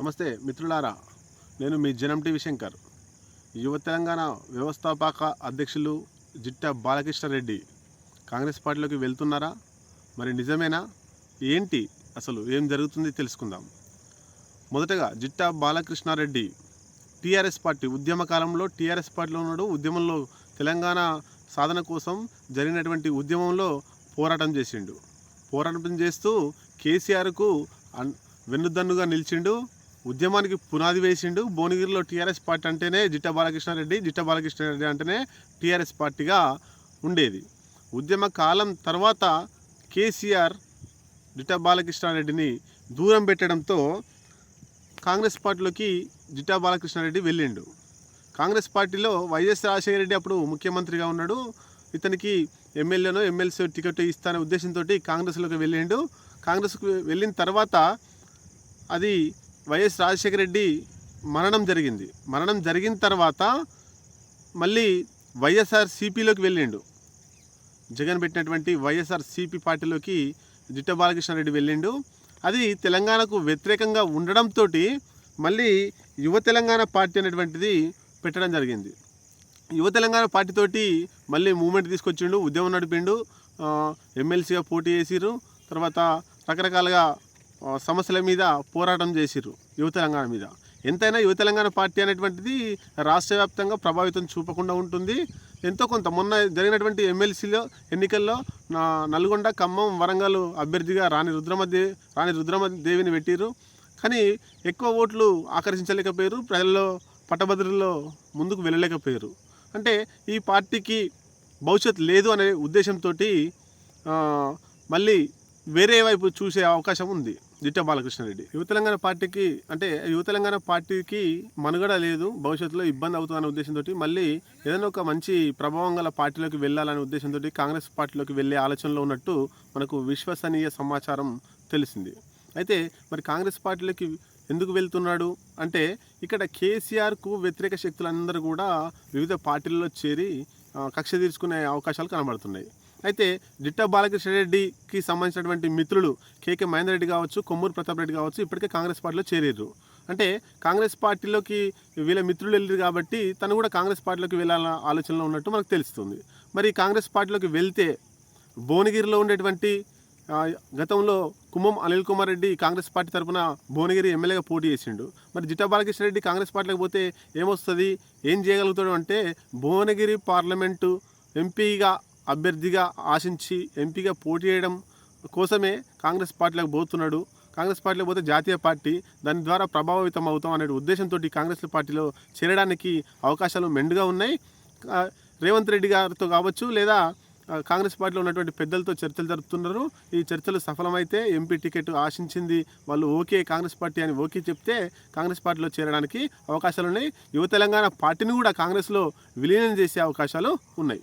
నమస్తే మిత్రులారా నేను మీ జనం టీవీ శంకర్. యువ తెలంగాణ వ్యవస్థాపక అధ్యక్షులు జిట్ట బాలకృష్ణారెడ్డి కాంగ్రెస్ పార్టీలోకి వెళ్తున్నారా? మరి నిజమేనా? ఏంటి అసలు ఏం జరుగుతుంది తెలుసుకుందాం. మొదటగా జిట్టా బాలకృష్ణారెడ్డి టీఆర్ఎస్ పార్టీ ఉద్యమ కాలంలో టీఆర్ఎస్ పార్టీలో ఉన్నాడు. ఉద్యమంలో తెలంగాణ సాధన కోసం జరిగినటువంటి ఉద్యమంలో పోరాటం చేసిండు. పోరాటం చేస్తూ కేసీఆర్కు వెన్నుదన్నుగా నిలిచిండు. ఉద్యమానికి పునాది వేసిండు. భువనగిరిలో టీఆర్ఎస్ పార్టీ అంటేనే జిట్ట బాలకృష్ణారెడ్డి జిట్ట బాలకృష్ణారెడ్డి అంటేనే టీఆర్ఎస్ పార్టీగా ఉండేది. ఉద్యమ కాలం తర్వాత కేసీఆర్ జిట్ట బాలకృష్ణారెడ్డిని దూరం పెట్టడంతో కాంగ్రెస్ పార్టీలోకి జిట్టా బాలకృష్ణారెడ్డి వెళ్ళిండు. కాంగ్రెస్ పార్టీలో వైఎస్ రాజశేఖర రెడ్డి అప్పుడు ముఖ్యమంత్రిగా ఉన్నాడు. ఇతనికి ఎమ్మెల్యేనో ఎమ్మెల్సీ టికెట్ ఇస్తానే ఉద్దేశంతో కాంగ్రెస్లోకి వెళ్ళిండు. కాంగ్రెస్కు వెళ్ళిన తర్వాత అది వైఎస్ రాజశేఖర రెడ్డి మరణం జరిగింది. మరణం జరిగిన తర్వాత మళ్ళీ వైఎస్ఆర్ సిపిలోకి వెళ్ళిండు. జగన్ పెట్టినటువంటి వైఎస్ఆర్ సిపి పార్టీలోకి జిట్ట బాలకృష్ణారెడ్డి వెళ్ళిండు. అది తెలంగాణకు వ్యతిరేకంగా ఉండడంతో మళ్ళీ యువ తెలంగాణ పార్టీ అనేటువంటిది పెట్టడం జరిగింది. యువ తెలంగాణ పార్టీతోటి మళ్ళీ మూమెంట్ తీసుకొచ్చిండు ఉద్యమం నడిపిండు. ఎమ్మెల్సీగా పోటీ చేసిరు తర్వాత రకరకాలుగా సమస్యల మీద పోరాటం చేసిర్రు యువ తెలంగాణ మీద. ఎంతైనా యువ తెలంగాణ పార్టీ అనేటువంటిది రాష్ట్ర వ్యాప్తంగా ప్రభావితం చూపకుండా ఉంటుంది. ఎంతో కొంత మొన్న జరిగినటువంటి ఎమ్మెల్సీలో ఎన్నికల్లో నా నల్గొండ ఖమ్మం వరంగల్ అభ్యర్థిగా రాణి రుద్రమదేవి రాణి రుద్రమదేవిని పెట్టిర్రు. కానీ ఎక్కువ ఓట్లు ఆకర్షించలేకపోయారు ప్రజల్లో పట్టభద్రుల్లో ముందుకు వెళ్ళలేకపోయారు అంటే ఈ పార్టీకి భవిష్యత్ లేదు అనే ఉద్దేశంతో మళ్ళీ వేరే వైపు చూసే అవకాశం ఉంది. జిట్ట బాలకృష్ణారెడ్డి. యువ తెలంగాణ పార్టీకి అంటే యువ తెలంగాణ పార్టీకి మనుగడ లేదు భవిష్యత్తులో ఇబ్బంది అవుతుందనే ఉద్దేశంతో మళ్ళీ ఏదైనా ఒక మంచి ప్రభావం గల పార్టీలోకి వెళ్ళాలనే ఉద్దేశంతో కాంగ్రెస్ పార్టీలోకి వెళ్ళే ఆలోచనలో ఉన్నట్టు మనకు విశ్వసనీయ సమాచారం తెలిసింది. అయితే మరి కాంగ్రెస్ పార్టీలోకి ఎందుకు వెళ్తున్నాడు? అంటే ఇక్కడ కేసీఆర్కు వ్యతిరేక శక్తులందరూ కూడా వివిధ పార్టీల్లో చేరి కక్ష తీర్చుకునే అవకాశాలు కనబడుతున్నాయి. అయితే జిట్టా బాలకృష్ణ రెడ్డికి సంబంధించినటువంటి మిత్రులు కేకే మహేందర్ రెడ్డి కావచ్చు కొమ్మూరు ప్రతాప్ రెడ్డి కావచ్చు ఇప్పటికే కాంగ్రెస్ పార్టీలో చేరారు. అంటే కాంగ్రెస్ పార్టీలోకి వీళ్ళ మిత్రులు వెళ్ళారు కాబట్టి తను కూడా కాంగ్రెస్ పార్టీలోకి వెళ్ళాలన్న ఆలోచనలో ఉన్నట్టు మనకు తెలుస్తుంది. మరి కాంగ్రెస్ పార్టీలోకి వెళ్తే భువనగిరిలో ఉండేటువంటి గతంలో కుమ్మం అనిల్ కుమార్ రెడ్డి కాంగ్రెస్ పార్టీ తరఫున భువనగిరి ఎమ్మెల్యేగా పోటీ చేసిండు. మరి జిట్టా బాలకృష్ణ రెడ్డి కాంగ్రెస్ పార్టీలోకి పోతే ఏమొస్తుంది? ఏం చేయగలుగుతాడు అంటే భువనగిరి పార్లమెంటు ఎంపీగా అభ్యర్థిగా ఆశించి ఎంపీగా పోటీ చేయడం కోసమే కాంగ్రెస్ పార్టీలోకి పోతున్నాడు. కాంగ్రెస్ పార్టీలో పోతే జాతీయ పార్టీ దాని ద్వారా ప్రభావితం అవుతాం అనే ఉద్దేశంతో కాంగ్రెస్ పార్టీలో చేరడానికి అవకాశాలు మెండుగా ఉన్నాయి. రేవంత్ రెడ్డి గారితో కావచ్చు లేదా కాంగ్రెస్ పార్టీలో ఉన్నటువంటి పెద్దలతో చర్చలు జరుపుతున్నారు. ఈ చర్చలు సఫలమైతే ఎంపీ టికెట్ ఆశించింది వాళ్ళు ఓకే కాంగ్రెస్ పార్టీ అని ఓకే చెప్తే కాంగ్రెస్ పార్టీలో చేరడానికి అవకాశాలు ఉన్నాయి. యువ తెలంగాణ పార్టీని కూడా కాంగ్రెస్లో విలీనం చేసే అవకాశాలు ఉన్నాయి.